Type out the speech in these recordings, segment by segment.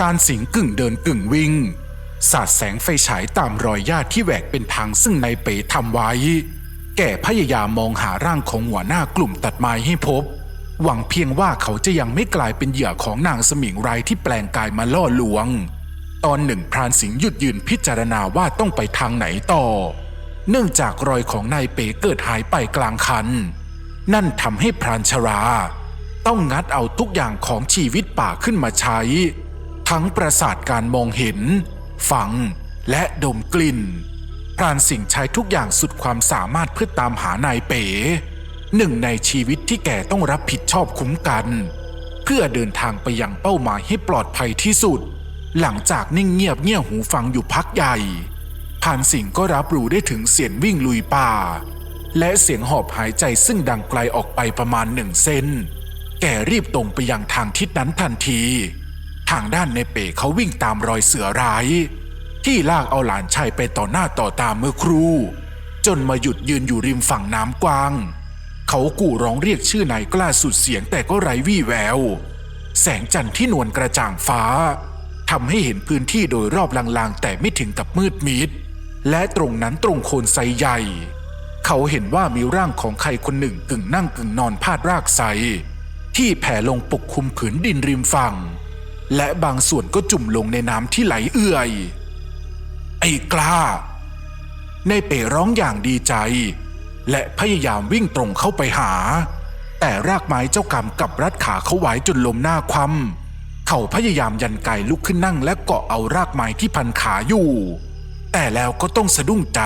พรานสิงห์กึ่งเดินกึ่งวิ่ง สาดแสงไฟฉายตามรอยญาติที่แหวกเป็นทางซึ่งนายเป๋ทำไว้ แก่พยายามมองหาร่างของหัวหน้ากลุ่มตัดไม้ให้พบ หวังเพียงว่าเขาจะยังไม่กลายเป็นเหยื่อของนางสมิงไรที่แปลงกายมาล่อลวง ตอนหนึ่งพรานสิงห์หยุดยืนพิจารณาว่าต้องไปทางไหนต่อ เนื่องจากรอยของนายเป๋เกิดหายไปกลางคัน นั่นทำให้พรานชรา ต้องงัดเอาทุกอย่างของชีวิตป่าขึ้นมาใช้ ทั้งประสาทการมองเห็น ฟัง และดมกลิ่น พรานสิงห์ใช้ทุกอย่างสุดความสามารถเพื่อตามหานายเป๋หนึ่งในชีวิตที่แกต้องรับผิดชอบคุ้มกัน เพื่อเดินทางไปยังเป้าหมายให้ปลอดภัยที่สุด หลังจากนิ่งเงียบเงี่ยหูฟังอยู่พักใหญ่พรานสิงห์ก็รับรู้ได้ถึงเสียงวิ่งลุยป่า และเสียงหอบหายใจซึ่งดังไกลออกไปประมาณหนึ่งเซน แกรีบตรงไปยังทางทิศนั้นทันที ทางด้านในเป๋เขาวิ่งตามรอยเสือร้าย ที่ลากเอาหลานชายไปต่อหน้าต่อตาเมื่อครู่จนมาหยุดยืนอยู่ริมฝั่งน้ำกว้าง เขากู่ร้องเรียกชื่อนายกล้าสุดเสียงแต่ก็ไร้วี่แวว แสงจันทร์ที่นวลกระจ่างฟ้าทำให้เห็นพื้นที่โดยรอบลางๆ แต่ไม่ถึงกับมืดมิด และตรงนั้นตรงโคนไซใหญ่ เขาเห็นว่ามีร่างของใครคนหนึ่งกึ่งนั่งกึ่งนอนพาดรากไซที่แผ่ลงปกคลุมผืนดินริมฝั่ง และบางส่วนก็จุ่มลงในน้ำที่ไหลเอื่อย ไอ้กล้า ในเป๋ร้องอย่างดีใจ และพยายามวิ่งตรงเข้าไปหา แต่รากไม้เจ้ากรรมกับรัดขาเขาไว้จนลมหน้าคว่ำเขาพยายามยันไกลุกขึ้นนั่งและเกาะเอารากไม้ที่พันขาอยู่ แต่แล้วก็ต้องสะดุ้งใจ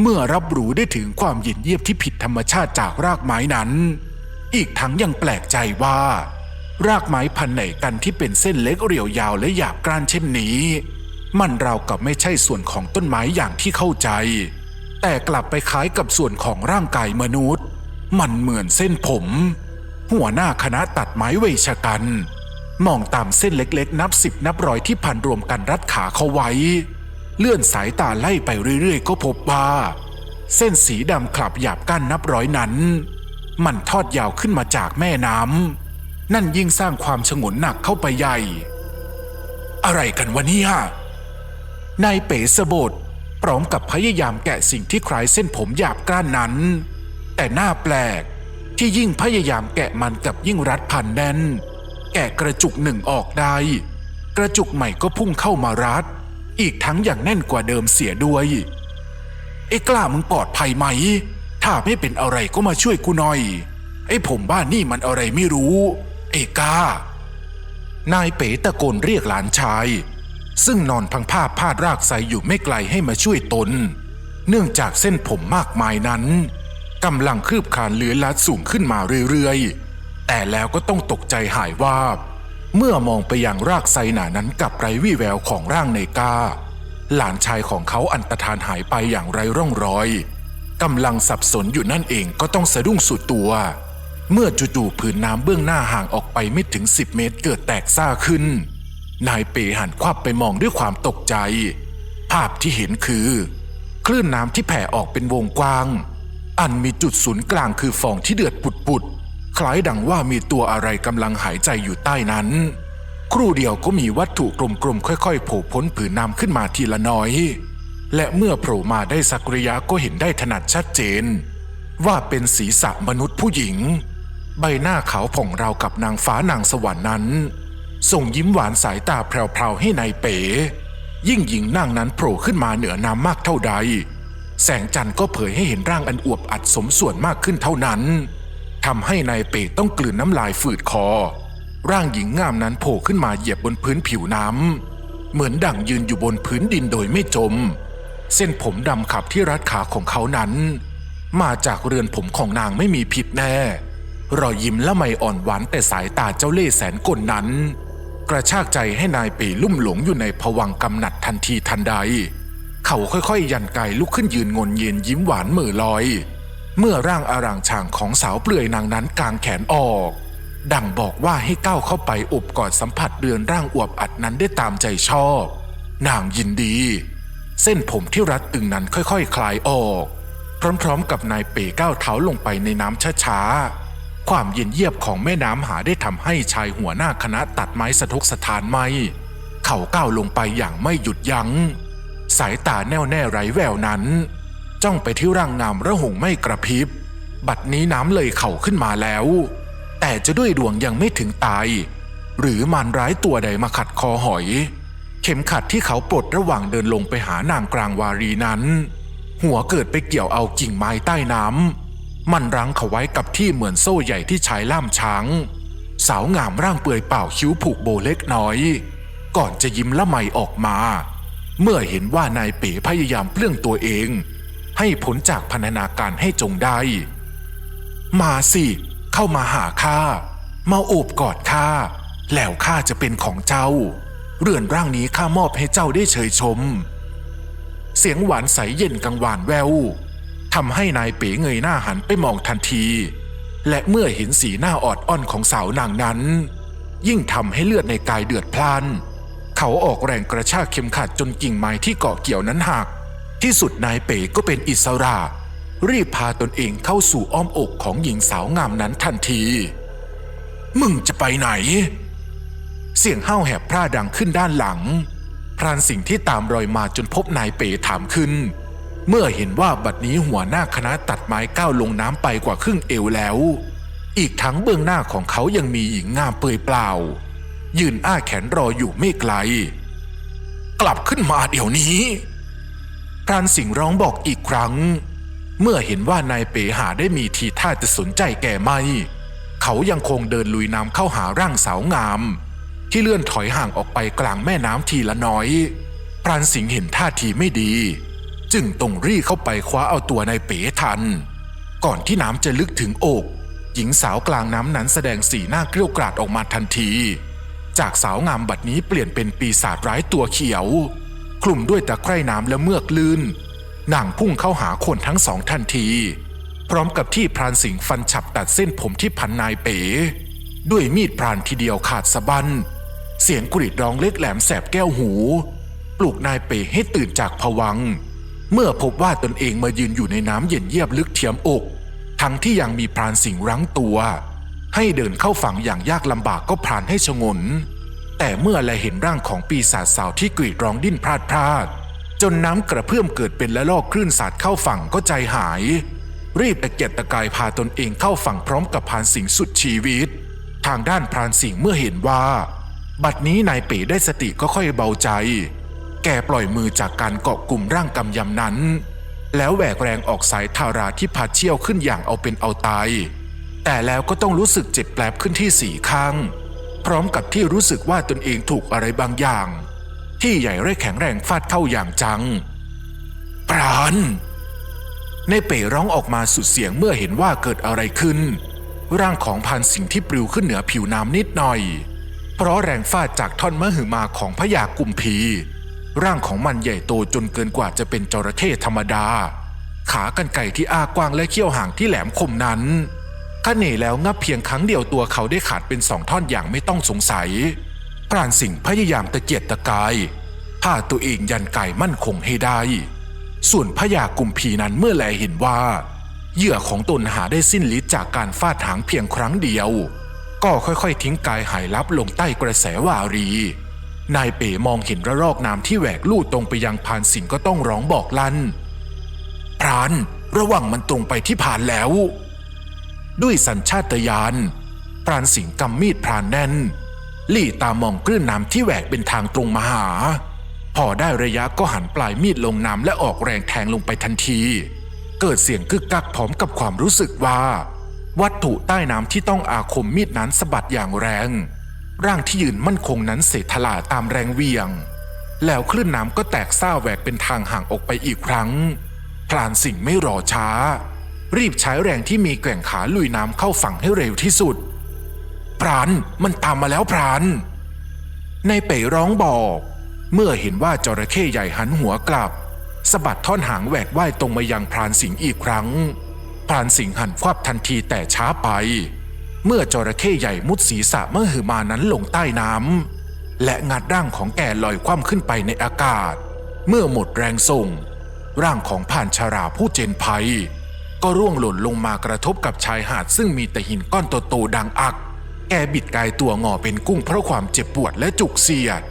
เมื่อรับรู้ได้ถึงความเย็นเยียบที่ผิดธรรมชาติจากรากไม้นั้น อีกทั้งยังแปลกใจว่า รากไม้พันไหนกันที่เป็นเส้นเล็กเรียวยาวและหยาบกร้านเช่นนี้ มันราวกับไม่ใช่ส่วนของต้นไม้อย่างที่เข้าใจ แต่กลับไปคล้ายกับส่วนของร่างกายมนุษย์ มันเหมือนเส้นผม หัวหน้าคณะตัดไม้เวชกัน มองตามเส้นเล็กๆ นับสิบนับร้อยที่พันรวมกันรัดขาเขาไว้ เลื่อนสายตาไล่ไปเรื่อยๆ ก็พบว่าเส้นสีดำขลับหยาบก้านนับร้อยนั้น มันทอดยาวขึ้นมาจากแม่น้ำ นั่นยิ่งสร้างความชงนหนักเข้าไปใหญ่ อะไรกันวะเนี่ยนายเป๋สะบดพร้อมกับพยายามแกะสิ่งที่คล้ายเส้นผมหยาบกร้านนั้น แต่หน้าแปลกที่ยิ่งพยายามแกะมันกับยิ่งรัดพันแน่น แกะกระจุกหนึ่งออกได้ กระจุกใหม่ก็พุ่งเข้ามารัด อีกทั้งอย่างแน่นกว่าเดิมเสียด้วยไอ้กล้ามึงปลอดภัยไหม ถ้าไม่เป็นอะไรก็มาช่วยกูหน่อย ไอ้ผมบ้านนี่มันอะไรไม่รู้ ไอ้กล้านายเป๋ตะโกนเรียกหลานชาย ซึ่งนอนพังผ้าพาดรากไซอยู่ไม่ไกลให้มาช่วยตน เนื่องจากเส้นผมมากมายนั้นกำลังคืบคลานเลื้อยลัดสูงขึ้นมาเรื่อยๆ แต่แล้วก็ต้องตกใจหายว่าบ เมื่อมองไปยังรากไซหนานั้นกับไรวี่แววของร่างในกา หลานชายของเขาอันตรธานหายไปอย่างไรร่องรอยกำลังสับสนอยู่นั่นเองก็ต้องสะดุ้งสุดตัว เมื่อจู่ๆผืนน้ำเบื้องหน้าห่างออกไปไม่ถึง10เมตรเกิดแตกซ่าขึ้น นายเปหันควับไปมองด้วยความตกใจ ภาพที่เห็นคือ คลื่นน้ำที่แผ่ออกเป็นวงกว้าง อันมีจุดศูนย์กลางคือฟองที่เดือดปุดๆคล้ายดังว่ามีตัวอะไรกำลังหายใจอยู่ใต้นั้น ครู่เดียวก็มีวัตถุกลมๆค่อยๆโผล่พ้นผืนน้ำขึ้นมาทีละน้อย และเมื่อโผล่มาได้สักระยะก็เห็นได้ถนัดชัดเจน ว่าเป็นศีรษะมนุษย์ผู้หญิง ใบหน้าขาวผ่องราวกับนางฟ้านางสวรรค์นั้น ส่งยิ้มหวานสายตาแพรวๆให้ในายเป๋ ยิ่งหญิงนางนั้นโผล่ขึ้นมาเหนือน้ำมากเท่าใด แสงจันทร์ก็เผยให้เห็นร่างอันอวบอัดสมส่วนมากขึ้นเท่านั้นทำให้นายเป๋ต้องกลืนน้ำลายฝืดคอ ร่างหญิงงามนั้นโผล่ขึ้นมาเหยียบบนพื้นผิวน้ำเหมือนดั่งยืนอยู่บนพื้นดินโดยไม่จม เส้นผมดำขับที่รัดขาของเขานั้น มาจากเรือนผมของนางไม่มีผิดแน่ รอยยิ้มละไมอ่อนหวานแต่สายตาเจ้าเล่ห์แสนกลนั้น กระชากใจให้นายเป๋ลุ่มหลงอยู่ในผวังกำหนัดทันทีทันใด เขาค่อยๆ ยันกายลุกขึ้นยืนงนเย็นยิ้มหวานเหม่อลอย เมื่อร่างอารางช่างของสาวเปลือยนางนั้นกางแขนออก ดังบอกว่าให้ก้าวเข้าไปอบกอดสัมผัสเดือนร่างอวบอัดนั้นได้ตามใจชอบ นางยินดี เส้นผมที่รัดตึงนั้นค่อยๆ คลายออก พร้อมๆ กับนายเป๋ก้าวเท้าลงไปในน้ำช้าๆ ความเย็นเยียบของแม่น้ำหาได้ทำให้ชายหัวหน้าคณะตัดไม้สะทกสถานไม่ เขาก้าวลงไปอย่างไม่หยุดยัง้ง สายตาแน่วแน่ไร้แววนั้น จ้องไปที่ร่างงามระหงไม่กระพริบ บัดนี้น้ำเลยเข่าขึ้นมาแล้ว แต่จะด้วยดวงยังไม่ถึงตาย หรือมารร้ายตัวใดมาขัดคอหอย เข็มขัดที่เขาปลดระหว่างเดินลงไปหานางกลางวารีนั้น หัวเกิดไปเกี่ยวเอากิ่งไม้ใต้น้ำ มันรั้งเขาไว้กับที่เหมือนโซ่ใหญ่ที่ใช้ล่ามช้าง สาวงามร่างเปื่อยเปล่าคิ้วผูกโบเล็กน้อย ก่อนจะยิ้มละไมออกมา เมื่อเห็นว่านายเป๋พยายามเปลื้องตัวเอง ให้ผลจากพันธนาการให้จงได้ มาสิ เข้ามาหาข้ามาโอบกอดข้าแล้วข้าจะเป็นของเจ้า เรือนร่างนี้ข้ามอบให้เจ้าได้เชยชม เสียงหวานใสเย็นกังวานแวว ทำให้นายเป๋เงยหน้าหันไปมองทันที และเมื่อเห็นสีหน้าออดอ้อนของสาวนางนั้น ยิ่งทำให้เลือดในกายเดือดพล่าน เขาออกแรงกระชากเข็มขัดจนกิ่งไม้ที่เกาะเกี่ยวนั้นหัก ที่สุดนายเป๋ก็เป็นอิสระ รีบพาตนเองเข้าสู่อ้อมอกของหญิงสาวงามนั้นทันที มึงจะไปไหน เสียงห้าวแหบพร่าดังขึ้นด้านหลัง พรานสิ่งที่ตามรอยมาจนพบนายเป๋ถามขึ้น เมื่อเห็นว่าบัดนี้หัวหน้าคณะตัดไม้ก้าวลงน้ำไปกว่าครึ่งเอวแล้ว อีกทั้งเบื้องหน้าของเขายังมีหญิงงามเปลือยเปล่า ยืนอ้าแขนรออยู่ไม่ไกล กลับขึ้นมาเดี๋ยวนี้พรานสิงห์ร้องบอกอีกครั้ง เมื่อเห็นว่านายเป๋หาได้มีทีท่าจะสนใจแก่ไม่ เขายังคงเดินลุยน้ำเข้าหาร่างสาวงาม ที่เลื่อนถอยห่างออกไปกลางแม่น้ำทีละน้อยพรานสิงห์เห็นท่าทีไม่ดี จึงตรงรีเข้าไปคว้าเอาตัวนายเป๋ทัน ก่อนที่น้ำจะลึกถึงอก หญิงสาวกลางน้ำนั้นแสดงสีหน้าเกลี้ยวกราดออกมาทันที จากสาวงามบัดนี้เปลี่ยนเป็นปีศาจร้ายตัวเขียว คลุมด้วยตะไคร่น้ำและเมือกลื่นนางพุ่งเข้าหาคนทั้งสองทันที พร้อมกับที่พรานสิงห์ฟันฉับตัดเส้นผมที่พันนายเป๋ ด้วยมีดพรานทีเดียวขาดสะบั้นเสียงกรีดร้องเล็กแหลมแสบแก้วหู ปลุกนายเป๋ให้ตื่นจากผวัง์ เมื่อพบว่าตนเองมายืนอยู่ในน้ำเย็นเยียบลึกเทียมอก ทั้งที่ยังมีพรานสิงห์รั้งตัว ให้เดินเข้าฝั่งอย่างยากลำบากก็พรานให้ชงน แต่เมื่อแลเห็นร่างของปีศาจสาวที่กรีดร้องดิ้นพลาดพลาด จนน้ำกระเพื่อมเกิดเป็นละลอกคลื่นสาดเข้าฝั่งก็ใจหาย รีบตะเกียกตะกายพาตนเองเข้าฝั่งพร้อมกับพรานสิงห์สุดชีวิต ทางด้านพรานสิงห์เมื่อเห็นว่า บัดนี้นายเป๋ได้สติก็ค่อยเบาใจ แกปล่อยมือจากการเกาะกลุ่มร่างกำยำนั้น แล้วแหวกแรงออกสายทาราที่พัดเชี่ยวขึ้นอย่างเอาเป็นเอาตาย แต่แล้วก็ต้องรู้สึกเจ็บแปลบขึ้นที่สี่ข้าง พร้อมกับที่รู้สึกว่าตนเองถูกอะไรบางอย่าง ที่ใหญ่ไร้แข็งแรงฟาดเข้าอย่างจัง ปราณในเป๋ร้องออกมาสุดเสียงเมื่อเห็นว่าเกิดอะไรขึ้น ร่างของพานสิงที่ปลิวขึ้นเหนือผิวน้ำนิดหน่อย เพราะแรงฟาดจากท่อนมะหือมาของพญากุมพี ร่างของมันใหญ่โตจนเกินกว่าจะเป็นจระเข้ธรรมดา ขากรรไก่ที่อ้ากว้างและเขี้ยวห่างที่แหลมคมนั้นขาเหน่แล้วงับเพียงครั้งเดียวตัวเขาได้ขาดเป็นสองท่อนอย่างไม่ต้องสงสัยพรานสิงพยายามตะเกียกตะกายพาตัวเองยันไกายมั่นคงให้ได้ ส่วนพญากุมพีนั้นเมื่อแลเห็นว่า เหยื่อของตนหาได้สิ้นฤทธิ์จากการฟาดหางเพียงครั้งเดียว ก็ค่อยๆ ทิ้งกายหายลับลงใต้กระแสวารี นายเป๋มองเห็นระลอกน้ำที่แหวกลู่ตรงไปยังพานสิงก็ต้องร้องบอกลันพรานระวังมันตรงไปที่ผ่านแล้ว ด้วยสัญชาตญาณพรานสิงกำมีดพรานแน่น ลี่ตามองคลื่นน้ำที่แหวกเป็นทางตรงมาหา พอได้ระยะก็หันปลายมีดลงน้ำและออกแรงแทงลงไปทันที เกิดเสียงกึกกักพร้อมกับความรู้สึกว่า วัตถุใต้น้ำที่ต้องอาคมมีดนั้นสะบัดอย่างแรง ร่างที่ยืนมั่นคงนั้นเสถลาตามแรงเวียง แล้วคลื่นน้ำก็แตกซ่าแหวกเป็นทางห่างออกไปอีกครั้ง พลานสิงไม่รอช้า รีบใช้แรงที่มีแกว่งขาลุยน้ำเข้าฝั่งให้เร็วที่สุด พรานมันตามมาแล้วพรานในเป๋ร้องบอก เมื่อเห็นว่าจระเข้ใหญ่หันหัวกลับสะบัดท่อนหางแหวกว่ายตรงมายังพรานสิงห์อีกครั้ง พรานสิงห์หันควับทันทีแต่ช้าไป เมื่อจระเข้ใหญ่มุดศีรษะเมื่อหือมานั้นลงใต้น้ำและงัดร่างของแกลอยคว่ำขึ้นไปในอากาศ เมื่อหมดแรงส่ง ร่างของผ่านชาราผู้เจนภัย ก็ร่วงหล่นลงมากระทบกับชายหาดซึ่งมีแต่หินก้อนโตๆดังอัก แกบิดกายตัวงอเป็นกุ้งเพราะความเจ็บปวดและจุกเสียด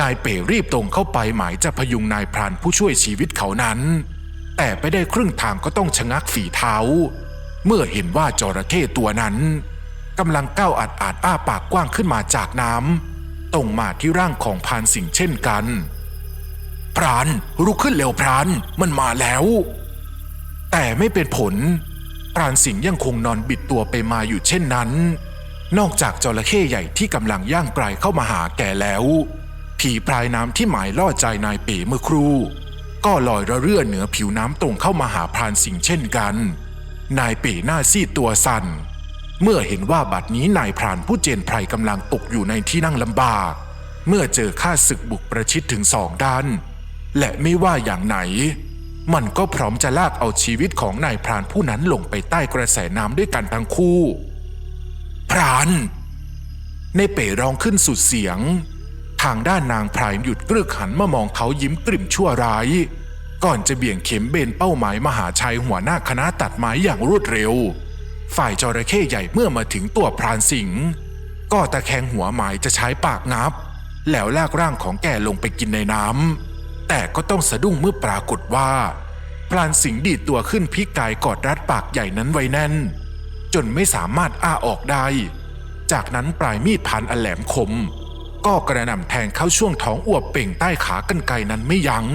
นายเป๋รีบตรงเข้าไปหมายจะพยุงนายพรานผู้ช่วยชีวิตเขานั้น แต่ไปได้ครึ่งทางก็ต้องชะงักฝีเท้า เมื่อเห็นว่าจระเข้ตัวนั้น กำลังก้าวอาดอาดอ้าปากกว้างขึ้นมาจากน้ำตรงมาที่ร่างของพรานสิงห์เช่นกัน พรานลุกขึ้นเร็วพรานมันมาแล้ว แต่ไม่เป็นผล พรานสิงห์ยังคงนอนบิดตัวไปมาอยู่เช่นนั้น นอกจากจระเข้ใหญ่ที่กำลังย่างไกลเข้ามาหาแกแล้วผีพรายน้ำที่หมายล่อใจนายเป๋เมื่อครู่ก็ลอยระเรื่อเหนือผิวน้ำตรงเข้ามาหาพรานสิงห์เช่นกัน นายเป๋หน้าซีดตัวสั่น เมื่อเห็นว่าบัดนี้นายพรานผู้เจนไพรกำลังตกอยู่ในที่นั่งลำบาก เมื่อเจอข้าศึกบุกประชิดถึงสองด้าน และไม่ว่าอย่างไหน มันก็พร้อมจะลากเอาชีวิตของนายพรานผู้นั้นลงไปใต้กระแสน้ำด้วยกันทั้งคู่ พราน ในเป๋ร้องขึ้นสุดเสียง ทางด้านนางพรายหยุดกรึกหันมามองเขายิ้มกลิ่มชั่วร้าย ก่อนจะเบี่ยงเข็มเบนเป้าหมายมหาชัยหัวหน้าคณะตัดไม้อย่างรวดเร็ว ฝ่ายจระเข้ใหญ่เมื่อมาถึงตัวพรานสิงห์ก็ตะแคงหัวหมายจะใช้ปากงับ แล้วลากร่างของแกลงไปกินในน้ำแต่ก็ต้องสะดุ้งเมื่อปรากฏว่า พรานสิงห์ดีดตัวขึ้นพิกายกอดรัดปากใหญ่นั้นไว้แน่น จนไม่สามารถอ้าออกได้ จากนั้นปลายมีดพันอันแหลมคม ก็กระหน่ำแทงเข้าช่วงท้องอวบเป่งใต้ขากรรไกรนั้นไม่ยัง้ง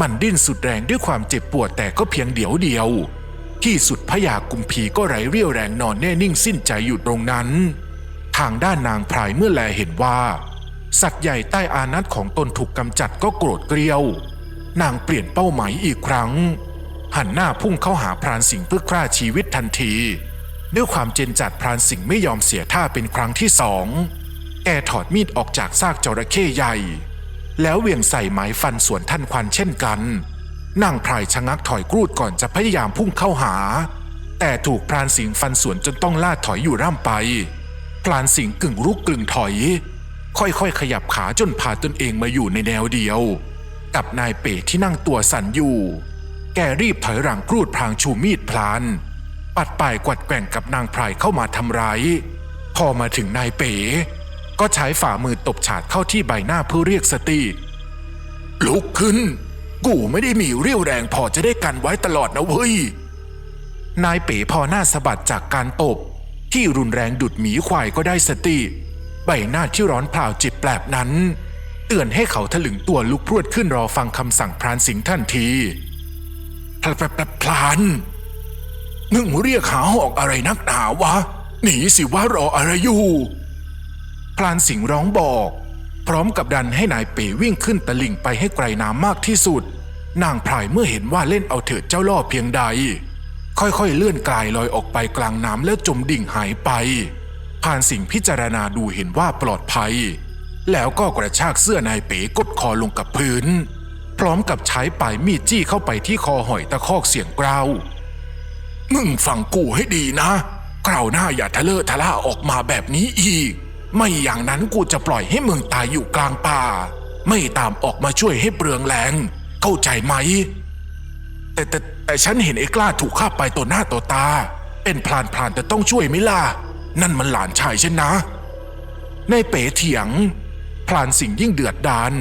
มันดิ้นสุดแรงด้วยความเจ็บปวดแต่ก็เพียงเดียวเดียว ที่สุดพญากุมพีก็ไร้เรี่ยวแรงนอนแน่นิ่งสิ้นใจอยู่ตรงนั้น ทางด้านนางพรายเมื่อแลเห็นว่า สัตว์ใหญ่ใต้อานัตของตนถูกกำจัดก็โกรธเกรียว นางเปลี่ยนเป้าหมายอีกครั้ง หันหน้าพุ่งเข้าหาพรานสิงห์เพื่อฆ่าชีวิตทันที ด้วยความเจนจัดพรานสิงห์ไม่ยอมเสียท่าเป็นครั้งที่สองแกถอดมีดออกจากซากจระเข้ใหญ่ แล้วเหวี่ยงใส่ไม้ฟันสวนท่านควันเช่นกัน นางพรายชะงักถอยกรูดก่อนจะพยายามพุ่งเข้าหา แต่ถูกพรานสิงห์ฟันสวนจนต้องล่าถอยอยู่ร่ำไป พรานสิงห์กึ่งรุกกึ่งถอย ค่อยๆ ขยับขาจนพาตนเองมาอยู่ในแนวเดียว กับนายเป๋ที่นั่งตัวสั่นอยู่ แกรีบถอยหลังกรูดพลางชูมีดพลานปัดป่ายกวัดแกว่งกับนางพรายเข้ามาทำร้ายพอมาถึงนายเป๋ ก็ใช้ฝ่ามือตบฉาดเข้าที่ใบหน้าเพื่อเรียกสติลุกขึ้น กูไม่ได้มีเรี่ยวแรงพอจะได้กันไว้ตลอดนะเว้ย นายเป๋พอหน้าสะบัดจากการตบ ที่รุนแรงดุดหมีควายก็ได้สติ ใบหน้าที่ร้อนเผาจิตแปลบนั้น เตือนให้เขาถลึงตัวลุกพรวดขึ้นรอฟังคำสั่งพรานสิงห์ทันทีพลพลพลพลานมึงเรียกหาหอกอะไรนักหนาวะ หนีสิว่ารออะไรอยู่ พลานสิงห์ร้องบอก พร้อมกับดันให้นายเป๋วิ่งขึ้นตะลิ่งไปให้ไกลน้ำมากที่สุด นางพรายเมื่อเห็นว่าเล่นเอาเถิดเจ้าล่อเพียงใด ค่อยๆเลื่อนกลายลอยออกไปกลางน้ำแล้วจมดิ่งหายไป ผ่านสิ่งพิจารณาดูเห็นว่าปลอดภัย แล้วก็กระชากเสื้อนายเป๋กดคอลงกับพื้น พร้อมกับใช้ปลายมีดจี้เข้าไปที่คอหอยตะคอกเสียงกราวมึงฟังกูให้ดีนะคราวหน้าอย่าทะเลอะทะล่าออกมาแบบนี้อีก ไม่อย่างนั้นกูจะปล่อยให้มึงตายอยู่กลางป่า ไม่ตามออกมาช่วยให้เปลืองแรง เข้าใจไหม แต่แต่แต่ฉันเห็นไอ้กล้าถูกฆ่าไปต่อหน้าต่อตา เป็นพลานพลานแต่ต้องช่วยไหมล่ะ นั่นมันหลานชายฉันนะ ในเป๋เถียง พลานสิงยิ่งเดือดดาน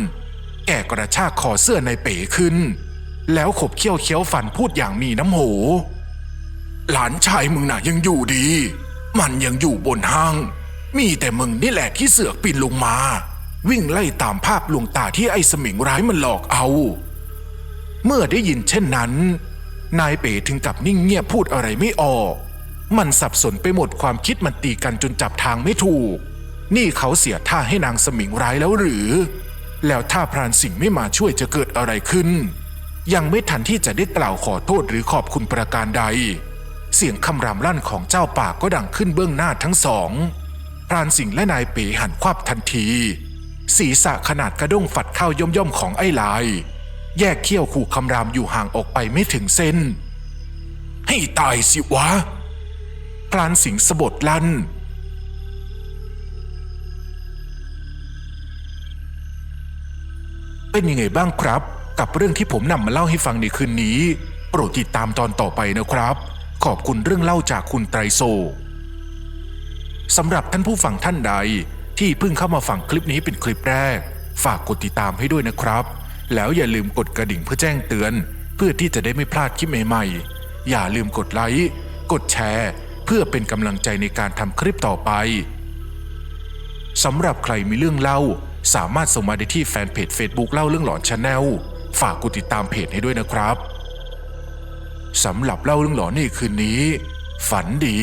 แกกระชากคอเสื้อในเป๋ขึ้น แล้วขบเคี้ยวเคี้ยวฟันพูดอย่างมีน้ำโห หลานชายมึงน่ะยังอยู่ดี มันยังอยู่บนห้าง มีแต่มึงนี่แหละที่เสือกปีนลงมา วิ่งไล่ตามภาพลวงตาที่ไอ้สมิงร้ายมันหลอกเอา เมื่อได้ยินเช่นนั้น นายเป๋ถึงกับนิ่งเงียบพูดอะไรไม่ออก มันสับสนไปหมดความคิดมันตีกันจนจับทางไม่ถูก นี่เขาเสียท่าให้นางสมิงร้ายแล้วหรือ แล้วถ้าพรานสิงห์ไม่มาช่วยจะเกิดอะไรขึ้น ยังไม่ทันที่จะได้กล่าวขอโทษหรือขอบคุณประการใด เสียงคำรามลั่นของเจ้าป่าก็ดังขึ้นเบื้องหน้าทั้งสอง พรานสิงห์และนายป๋หันควับทันที ศีรษะขนาดกระด้งฝัดเข้าย่อมย่อมๆของไอ้ลาย แยกเขี้ยวขู่คำรามอยู่ห่างออกไปไม่ถึงเส้น ให้ตายสิวะ พรานสิงห์สะบดลั่นเป็นยังไงบ้างครับ กับเรื่องที่ผมนำมาเล่าให้ฟังในคืนนี้ โปรดติดตามตอนต่อไปนะครับ ขอบคุณเรื่องเล่าจากคุณไตรโซ สำหรับท่านผู้ฟังท่านใด ที่เพิ่งเข้ามาฟังคลิปนี้เป็นคลิปแรก ฝากกดติดตามให้ด้วยนะครับ แล้วอย่าลืมกดกระดิ่งเพื่อแจ้งเตือน เพื่อที่จะได้ไม่พลาดคลิปใหม่ๆ อย่าลืมกดไลค์กดแชร์ เพื่อเป็นกำลังใจในการทำคลิปต่อไปสำหรับใครมีเรื่องเล่า สามารถส่งมาได้ที่แฟนเพจ Facebook เล่าเรื่องหลอนชาแนลฝากกดติดตามเพจให้ด้วยนะครับสำหรับเล่าเรื่องหลอนในคืนนี้ ฝันดี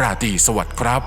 ราตรีสวัสดิ์ครับ